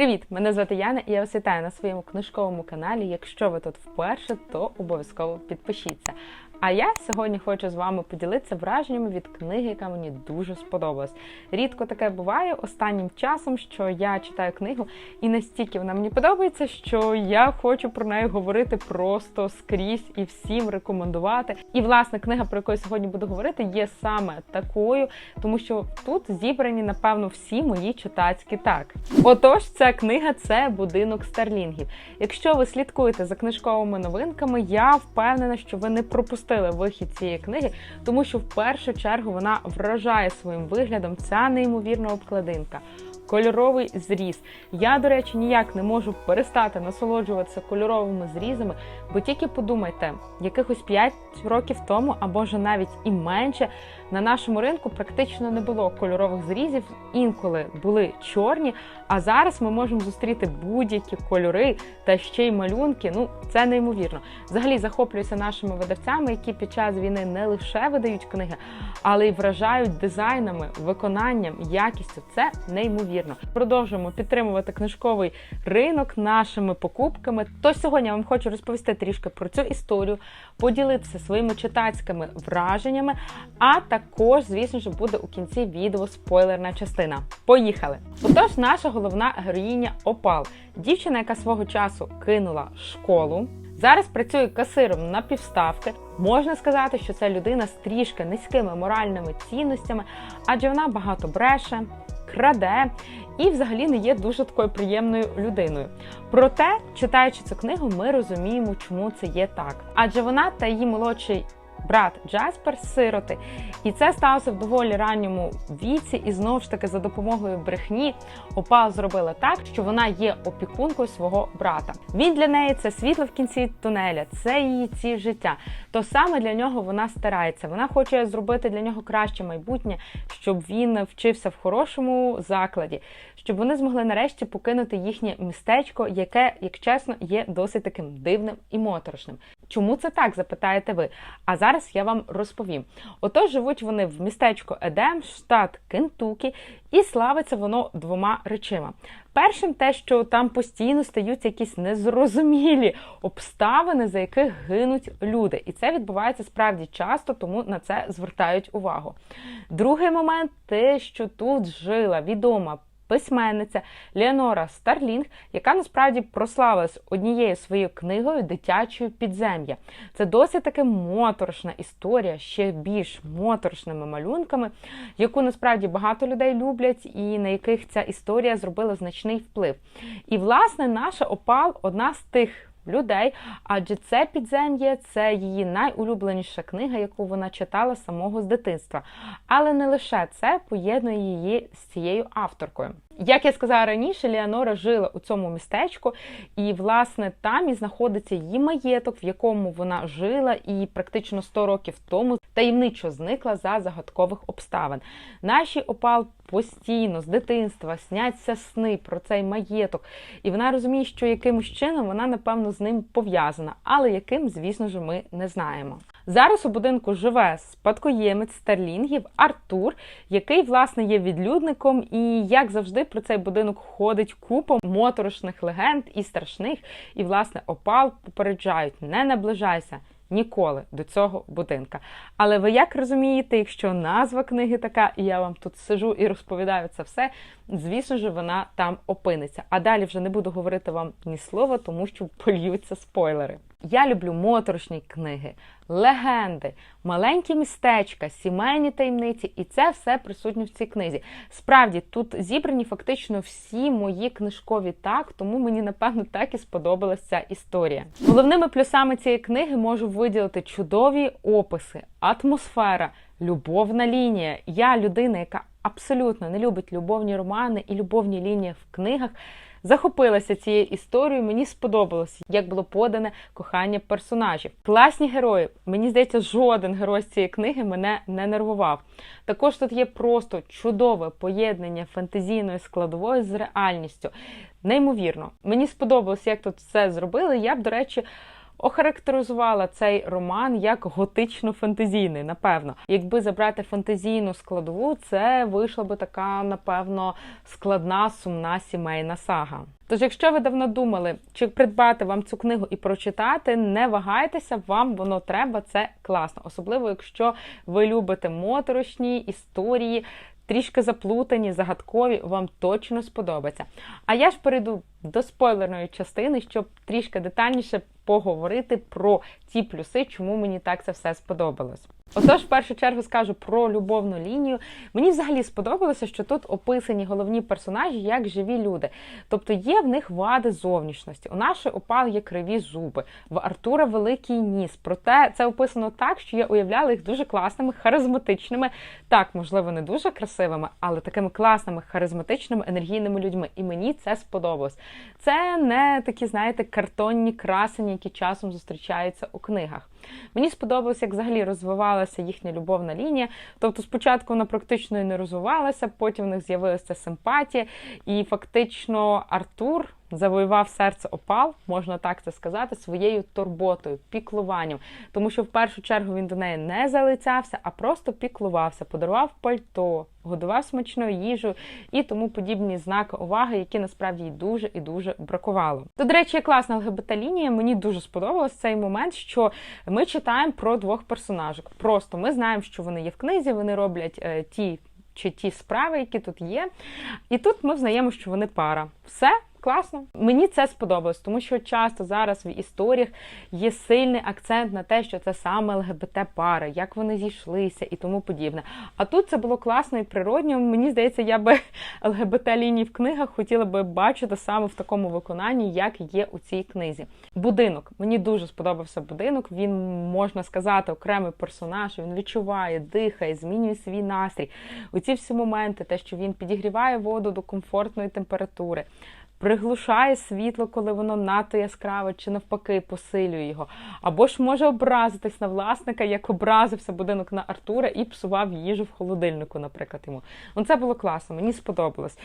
Привіт! Мене звати Яна і я вас вітаю на своєму книжковому каналі. Якщо ви тут вперше, то обов'язково підпишіться. А я сьогодні хочу з вами поділитися враженнями від книги, яка мені дуже сподобалась. Рідко таке буває останнім часом, що я читаю книгу, і настільки вона мені подобається, що я хочу про неї говорити просто скрізь і всім рекомендувати. І власне книга, про яку я сьогодні буду говорити, є саме такою, тому що тут зібрані, напевно, всі мої читацькі так. Отож, ця книга це будинок старлінгів. Якщо ви слідкуєте за книжковими новинками, я впевнена, що ви не пропустили вихід цієї книги, тому що в першу чергу вона вражає своїм виглядом ця неймовірна обкладинка. Кольоровий зріз. Я, до речі, ніяк не можу перестати насолоджуватися кольоровими зрізами, бо тільки подумайте, якихось 5 років тому, або ж навіть і менше, на нашому ринку практично не було кольорових зрізів, інколи були чорні. А зараз ми можемо зустріти будь-які кольори та ще й малюнки. Ну, це неймовірно. Взагалі захоплююся нашими видавцями, які під час війни не лише видають книги, але й вражають дизайнами, виконанням, якістю. Це неймовірно. Продовжуємо підтримувати книжковий ринок нашими покупками. То сьогодні я вам хочу розповісти трішки про цю історію, поділитися своїми читацькими враженнями. А також, звісно ж, буде у кінці відео спойлерна частина. Поїхали! Отож, наша головна героїня Опал, дівчина, яка свого часу кинула школу. Зараз працює касиром на півставки. Можна сказати, що це людина з трішки низькими моральними цінностями, адже вона багато бреше, краде і взагалі не є дуже такою приємною людиною. Проте, читаючи цю книгу, ми розуміємо, чому це є так. Адже вона та її молодший брат Джаспер сироти. І це сталося в доволі ранньому віці, і знову ж таки за допомогою брехні Опал зробила так, що вона є опікункою свого брата. Він для неї це світло в кінці тунеля, це її ціль життя. То саме для нього вона старається. Вона хоче зробити для нього краще майбутнє, щоб він вчився в хорошому закладі, щоб вони змогли нарешті покинути їхнє містечко, яке, як чесно, є досить таким дивним і моторошним. Чому це так? запитаєте ви? А зараз я вам розповім. Отож, живуть вони в містечку Едем, штат Кентукі, і славиться воно двома речима. Першим те, що там постійно стаються якісь незрозумілі обставини, за яких гинуть люди. І це відбувається справді часто, тому на це звертають увагу. Другий момент те, що тут жила відома письменниця Леонора Старлінг, яка насправді прославилась однією своєю книгою Дитячою підзем'я. Це досить таки моторошна історія, ще більш моторошними малюнками, яку насправді багато людей люблять, і на яких ця історія зробила значний вплив. І, власне, наша опал одна з тих людей, адже це підзем'я це її найулюбленіша книга, яку вона читала самого з дитинства. Але не лише це поєднує її з цією авторкою. Як я сказала раніше, Леонора жила у цьому містечку, і, власне, там і знаходиться її маєток, в якому вона жила, і практично 100 років тому таємничо зникла за загадкових обставин. Наші опал постійно з дитинства сняться сни про цей маєток, і вона розуміє, що якимось чином вона, напевно, з ним пов'язана, але яким, звісно ж, ми не знаємо. Зараз у будинку живе спадкоємець старлінгів Артур, який, власне, є відлюдником, і, як завжди, про цей будинок ходить купа моторошних легенд і страшних. І, власне, опал попереджають: не наближайся. Ніколи до цього будинка. Але ви як розумієте, якщо назва книги така, і я вам тут сижу і розповідаю це все, звісно ж, вона там опиниться. А далі вже не буду говорити вам ні слова, тому що польються спойлери. Я люблю моторошні книги, легенди, маленькі містечка, сімейні таємниці, і це все присутнє в цій книзі. Справді, тут зібрані фактично всі мої книжкові так, тому мені, напевно, так і сподобалася ця історія. Головними плюсами цієї книги можу виділити чудові описи, атмосфера, любовна лінія. Я людина, яка абсолютно не любить любовні романи і любовні лінії в книгах захопилася цією історією. Мені сподобалось, як було подане кохання персонажів. Класні герої. Мені здається, жоден герой з цієї книги мене не нервував. Також тут є просто чудове поєднання фантазійної складової з реальністю. Неймовірно, мені сподобалось, як тут все зробили. Я б, до речі. Охарактеризувала цей роман як готично-фантазійний, напевно. Якби забрати фантазійну складову, це вийшла би така, напевно, складна, сумна сімейна сага. Тож, якщо ви давно думали, чи придбати вам цю книгу і прочитати, не вагайтеся, вам воно треба, це класно. Особливо, якщо ви любите моторошні історії, трішки заплутані, загадкові, вам точно сподобається. А я ж перейду до спойлерної частини, щоб трішки детальніше поговорити про ті плюси, чому мені так це все сподобалось. Отож, в першу чергу скажу про любовну лінію. Мені взагалі сподобалося, що тут описані головні персонажі як живі люди. Тобто є в них вади зовнішності. У нашої опал є криві зуби, в Артура великий ніс. Проте це описано так, що я уявляла їх дуже класними, харизматичними, так, можливо, не дуже красивими, але такими класними, харизматичними, енергійними людьми. І мені це сподобалось. Це не такі, знаєте, картонні красені, які часом зустрічаються у книгах. Мені сподобалось, як взагалі розвивалася їхня любовна лінія. Тобто, спочатку вона практично і не розвивалася, потім в них з'явилася симпатія, і фактично Артур. Завоював серце опал, можна так це сказати, своєю турботою, піклуванням. Тому що в першу чергу він до неї не залицявся, а просто піклувався, подарував пальто, годував смачною їжею і тому подібні знаки уваги, які насправді їй дуже і дуже бракувало. То, до речі, класна ЛГБТ-лінія. Мені дуже сподобалось цей момент, що ми читаємо про двох персонажок. Просто ми знаємо, що вони є в книзі, вони роблять е, ті чи ті справи, які тут є. І тут ми взнаємо, що вони пара. Все. Класно, мені це сподобалось, тому що часто зараз в історіях є сильний акцент на те, що це саме ЛГБТ-пари, як вони зійшлися і тому подібне. А тут це було класно і природньо. Мені здається, я би ЛГБТ-лінії в книгах хотіла би бачити саме в такому виконанні, як є у цій книзі. Будинок мені дуже сподобався будинок. Він можна сказати окремий персонаж. Він відчуває, дихає, змінює свій настрій. Оці всі моменти, те, що він підігріває воду до комфортної температури приглушає світло, коли воно надто яскраве, чи навпаки посилює його. Або ж може образитись на власника, як образився будинок на Артура і псував їжу в холодильнику, наприклад, йому. Ну, це було класно, мені сподобалось.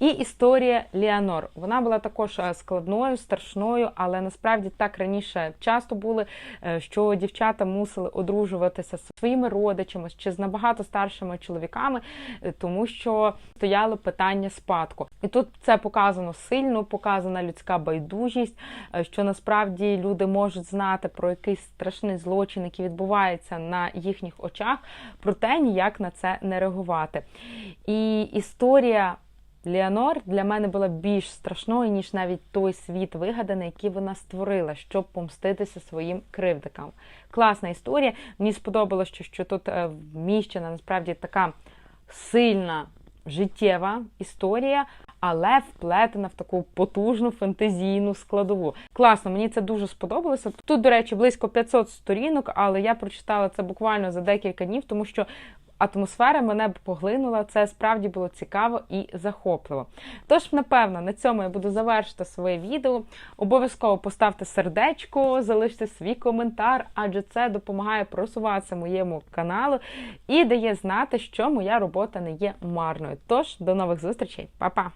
І історія Ліанор. Вона була також е, складною, страшною, але насправді так раніше часто були, е, що дівчата мусили одружуватися з своїми родичами чи з набагато старшими чоловіками, е, тому що стояло питання спадку. І тут це показано сильно сильно показана людська байдужість, е, що насправді люди можуть знати про якийсь страшний злочин, який відбувається на їхніх очах, проте ніяк на це не реагувати. І історія. Леонор для мене була більш страшною, ніж навіть той світ вигаданий, який вона створила, щоб помститися своїм кривдикам. Класна історія. Мені сподобалося, що, що тут е, вміщена насправді така сильна життєва історія, але вплетена в таку потужну фентезійну складову. Класно, мені це дуже сподобалося. Тут, до речі, близько 500 сторінок, але я прочитала це буквально за декілька днів, тому що. Атмосфера мене поглинула, це справді було цікаво і захопливо. Тож, напевно, на цьому я буду завершити своє відео. Обов'язково поставте сердечко, залиште свій коментар, адже це допомагає просуватися моєму каналу і дає знати, що моя робота не є марною. Тож, до нових зустрічей, Па-па!